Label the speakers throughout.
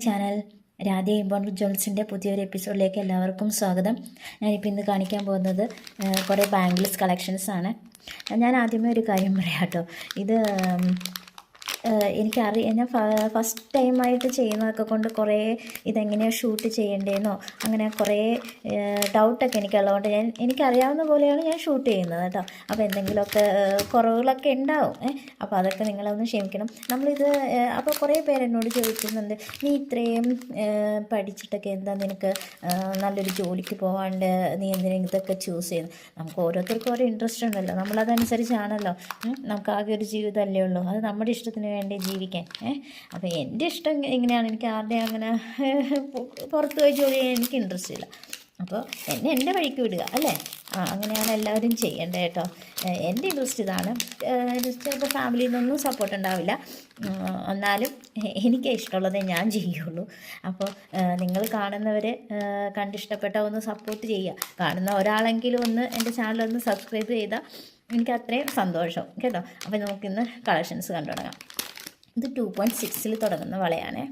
Speaker 1: Channel Radha ഇമ്പോൺ ജോൺസിന്റെ പുതിയൊരു എപ്പിസോഡിലേക്ക് എല്ലാവർക്കും സ്വാഗതം. ഞാനിപ്പോൾ ഇന്ന് കാണിക്കാൻ പോകുന്നത് കുറേ ബാംഗിൾസ് കളക്ഷൻസ് ആണ്. ഞാൻ ആദ്യമേ ഒരു കാര്യം പറയാം കേട്ടോ ഇത് എനിക്കറിയാം ഞാൻ ഫസ്റ്റ് ടൈമായിട്ട് ചെയ്യുന്നതൊക്കെ കൊണ്ട് കുറേ ഇതെങ്ങനെയാണ് ഷൂട്ട് ചെയ്യേണ്ടതെന്നോ അങ്ങനെ കുറേ ഡൗട്ടൊക്കെ എനിക്കുള്ളതുകൊണ്ട് ഞാൻ എനിക്കറിയാവുന്ന പോലെയാണ് ഞാൻ ഷൂട്ട് ചെയ്യുന്നത് കേട്ടോ അപ്പോൾ എന്തെങ്കിലുമൊക്കെ കുറവുകളൊക്കെ ഉണ്ടാവും അപ്പോൾ അതൊക്കെ നിങ്ങളൊന്ന് ക്ഷമിക്കണം. നമ്മളിത് അപ്പോൾ കുറേ പേരെന്നോട് ചോദിക്കുന്നുണ്ട് നീ ഇത്രയും പഠിച്ചിട്ടൊക്കെ എന്താ നിനക്ക് നല്ലൊരു ജോലിക്ക് പോകാണ്ട് നീ എന്തിനാ ഇതൊക്കെ ചൂസ് ചെയ്യുന്നു? നമുക്ക് ഓരോരുത്തർക്കും ഓരോ ഇൻട്രസ്റ്റ് ഉണ്ടല്ലോ. നമ്മളതനുസരിച്ചാണല്ലോ നമുക്ക് ആകെ ഒരു ജീവിതമല്ലേ ഉള്ളൂ. അത് നമ്മുടെ ഇഷ്ടത്തിന് വേണ്ടി ജീവിക്കാൻ. അപ്പോൾ എന്റെ ഇഷ്ടം എങ്ങനെയാണ് എനിക്ക് ആരുടെയും അങ്ങനെ പുറത്ത് പോയി ജോലി ചെയ്യാൻ എനിക്ക് ഇൻട്രസ്റ്റ് ഇല്ല. അപ്പോൾ എന്നെ എന്റെ വഴിക്ക് വിടുക അല്ലേ? ആ അങ്ങനെയാണ് എല്ലാവരും ചെയ്യേണ്ടത് കേട്ടോ. എന്റെ ഇൻട്രസ്റ്റ് ഇതാണ്. ചിലപ്പോൾ ഫാമിലിയിൽ നിന്നൊന്നും സപ്പോർട്ട് ഉണ്ടാവില്ല. എന്നാലും എനിക്ക് ഇഷ്ടമുള്ളതേ ഞാൻ ചെയ്യുള്ളൂ. അപ്പോൾ നിങ്ങൾ കാണുന്നവർ കണ്ടിഷ്ടപ്പെട്ട ഒന്ന് സപ്പോർട്ട് ചെയ്യുക. കാണുന്ന ഒരാളെങ്കിലും ഒന്ന് എന്റെ ചാനൽ ഒന്ന് സബ്സ്ക്രൈബ് ചെയ്താൽ എനിക്ക് അത്രയും സന്തോഷം. കേട്ടോ? അപ്പോൾ നമുക്കിന്ന് കളക്ഷൻസ് കണ്ടു തുടങ്ങാം ഇത് ടു പോയിന്റ് സിക്സിൽ തുടങ്ങുന്ന വളയാണേ.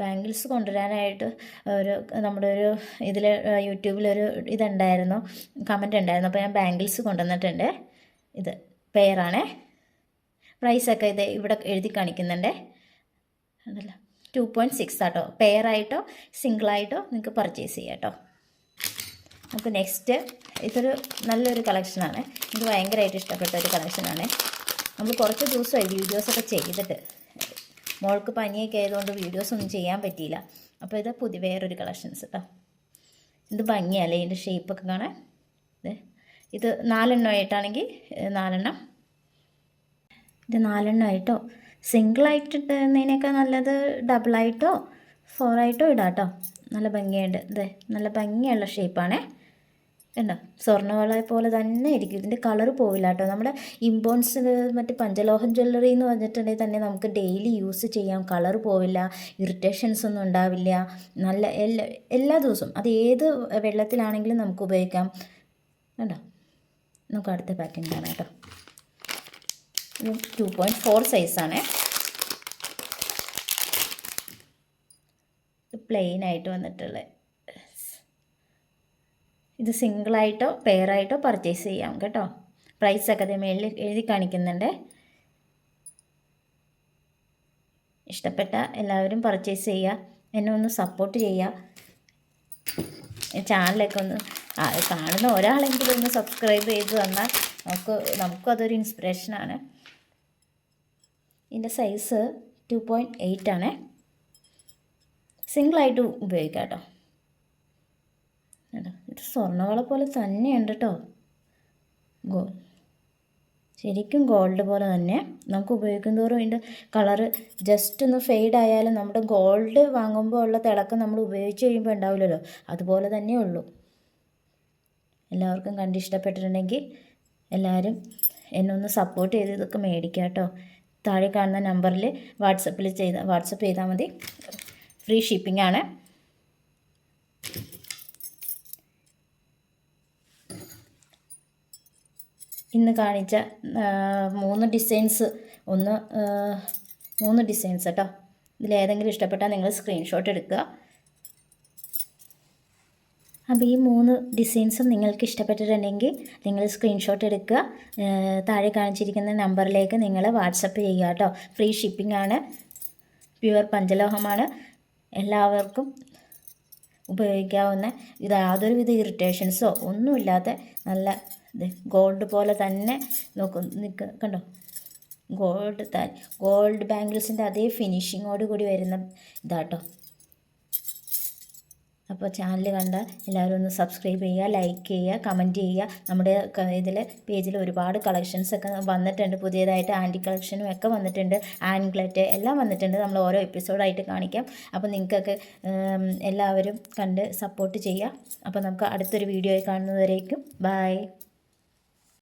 Speaker 1: ബാംഗിൾസ് കൊണ്ടുവരാനായിട്ട് ഒരു നമ്മുടെ ഒരു ഇതിൽ യൂട്യൂബിലൊരു ഇതുണ്ടായിരുന്നു കമന്റ് ഉണ്ടായിരുന്നു. അപ്പോൾ ഞാൻ ബാംഗിൾസ് കൊണ്ടുവന്നിട്ടുണ്ട്. ഇത് പെയറാണേ പ്രൈസൊക്കെ ഇത് ഇവിടെ എഴുതി കാണിക്കുന്നുണ്ടേ. അതല്ല ടു പോയിന്റ് സിക്സ് ആട്ടോ. പെയറായിട്ടോ സിംഗിളായിട്ടോ നിങ്ങൾക്ക് പർച്ചേസ് ചെയ്യാം കേട്ടോ. നമുക്ക് നെക്സ്റ്റ് ഇതൊരു നല്ലൊരു കളക്ഷനാണ് ഇത് ഭയങ്കരമായിട്ട് ഇഷ്ടപ്പെട്ട ഒരു കളക്ഷനാണ് നമ്മൾ കുറച്ച് ദിവസമായി വീഡിയോസൊക്കെ ചെയ്തിട്ട്. മോൾക്ക് പനിയൊക്കെ ആയതുകൊണ്ട് വീഡിയോസ് ഒന്നും ചെയ്യാൻ പറ്റിയില്ല. അപ്പോൾ ഇത് പുതിയ വേറൊരു കളക്ഷൻസ് കേട്ടോ ഇത് ഭംഗിയല്ലേ ഇതിന്റെ ഷേപ്പൊക്കെ കാണാൻ? ഇത് നാലെണ്ണമായിട്ടാണെങ്കിൽ നാലെണ്ണം. ഇത് നാലെണ്ണമായിട്ടോ സിംഗിളായിട്ട് ഇടുന്നതിനേക്കാൾ നല്ലത് ഡബിളായിട്ടോ ഫോറായിട്ടോ ഇടാം കേട്ടോ നല്ല ഭംഗിയുണ്ട് ഇതേ നല്ല ഭംഗിയുള്ള ഷേപ്പാണേ. കണ്ടോ? സ്വർണവളയെ പോലെ തന്നെ ഇരിക്കും. ഇതിന്റെ കളർ പോവില്ല കേട്ടോ. നമ്മുടെ ഇമ്പോൺസ് മറ്റേ പഞ്ചലോഹം ജ്വല്ലറി എന്ന് പറഞ്ഞിട്ടുണ്ടെങ്കിൽ തന്നെ നമുക്ക് ഡെയിലി യൂസ് ചെയ്യാം. കളർ പോവില്ല ഇറിറ്റേഷൻസ് ഒന്നും ഉണ്ടാവില്ല. നല്ല എല്ലാ എല്ലാ ദിവസവും അത് ഏത് വെള്ളത്തിലാണെങ്കിലും നമുക്ക് ഉപയോഗിക്കാം. കണ്ടോ? നമുക്ക് അടുത്ത പാറ്റേൺ കാണാം കേട്ടോ. ടു പോയിന്റ് ഫോർ സൈസാണേ ഇത് പ്ലെയിൻ ആയിട്ട് വന്നിട്ടുള്ള. ഇത് സിംഗിളായിട്ടോ പെയറായിട്ടോ പർച്ചേസ് ചെയ്യാം കേട്ടോ. പ്രൈസൊക്കെ അതേ മേളിൽ എഴുതി കാണിക്കുന്നുണ്ട്. ഇഷ്ടപ്പെട്ട എല്ലാവരും പർച്ചേസ് ചെയ്യുക എന്നെ ഒന്ന് സപ്പോർട്ട് ചെയ്യുക ചാനലൊക്കെ ഒന്ന് കാണുന്ന ഒരാളെങ്കിലും ഒന്ന് സബ്സ്ക്രൈബ് ചെയ്ത് തന്നാൽ നമുക്ക് നമുക്കും അതൊരു ഇൻസ്പിറേഷനാണ് ഇതിന്റെ സൈസ് ടു പോയിന്റ് എയ്റ്റ് ആണ്. സിംഗിളായിട്ട് ഉപയോഗിക്കാം കേട്ടോ. ഇത് സ്വർണവള പോലെ തന്നെയുണ്ട് കേട്ടോ ഗോ ശരിക്കും ഗോൾഡ് പോലെ തന്നെ. നമുക്ക് ഉപയോഗിക്കും തോറും അതിന്റെ കളറ് ജസ്റ്റ് ഒന്ന് ഫെയ്ഡ് ആയാലും നമ്മുടെ ഗോൾഡ് വാങ്ങുമ്പോൾ ഉള്ള തിളക്കം നമ്മൾ ഉപയോഗിച്ച് കഴിയുമ്പോൾ ഉണ്ടാവില്ലല്ലോ. അതുപോലെ തന്നെ ഉള്ളൂ. എല്ലാവർക്കും കണ്ട് ഇഷ്ടപ്പെട്ടിട്ടുണ്ടെങ്കിൽ എല്ലാവരും എന്നെ ഒന്ന് സപ്പോർട്ട് ചെയ്ത് ഇതൊക്കെ മേടിക്കുക കേട്ടോ താഴെ കാണുന്ന നമ്പറിൽ വാട്സപ്പിൽ ചെയ്ത വാട്സപ്പ് ചെയ്താൽ മതി. ഫ്രീ ഷിപ്പിംഗ് ആണ്. ഇന്ന് കാണിച്ച മൂന്ന് ഡിസൈൻസ് ഒന്ന് മൂന്ന് ഡിസൈൻസ് കേട്ടോ ഇതിലേതെങ്കിലും ഇഷ്ടപ്പെട്ടാൽ നിങ്ങൾ സ്ക്രീൻഷോട്ട് എടുക്കുക. അപ്പോൾ ഈ മൂന്ന് ഡിസൈൻസും നിങ്ങൾക്ക് ഇഷ്ടപ്പെട്ടിട്ടുണ്ടെങ്കിൽ നിങ്ങൾ സ്ക്രീൻഷോട്ട് എടുക്കുക. താഴെ കാണിച്ചിരിക്കുന്ന നമ്പറിലേക്ക് നിങ്ങൾ വാട്സപ്പ് ചെയ്യുക കേട്ടോ ഫ്രീ ഷിപ്പിംഗ് ആണ്. പ്യുവർ പഞ്ചലോഹമാണ്. എല്ലാവർക്കും ഉപയോഗിക്കാവുന്ന ഇത് യാതൊരുവിധ ഇറിറ്റേഷൻസോ ഒന്നുമില്ലാത്ത നല്ല ഗോൾഡ് പോലെ തന്നെ നോക്കും. നിൽക്ക കണ്ടോ? ഗോൾഡ് ഗോൾഡ് ബാംഗിൾസിന്റെ അതേ ഫിനിഷിങ്ങോട് കൂടി വരുന്ന ഇതാട്ടോ. അപ്പോൾ ചാനൽ കണ്ട എല്ലാവരും ഒന്ന് സബ്സ്ക്രൈബ് ചെയ്യുക ലൈക്ക് ചെയ്യുക കമന്റ് ചെയ്യുക. നമ്മുടെ ഇതിൽ പേജിൽ ഒരുപാട് കളക്ഷൻസ് ഒക്കെ വന്നിട്ടുണ്ട്. പുതിയതായിട്ട് ആന്റി കളക്ഷനും ഒക്കെ വന്നിട്ടുണ്ട്. ആൻഗ്ലറ്റ് എല്ലാം വന്നിട്ടുണ്ട്. നമ്മൾ ഓരോ എപ്പിസോഡായിട്ട് കാണിക്കാം. അപ്പോൾ നിങ്ങൾക്കൊക്കെ എല്ലാവരും കണ്ട് സപ്പോർട്ട് ചെയ്യുക. അപ്പോൾ നമുക്ക് അടുത്തൊരു വീഡിയോ കാണുന്നവരേക്കും. ബൈ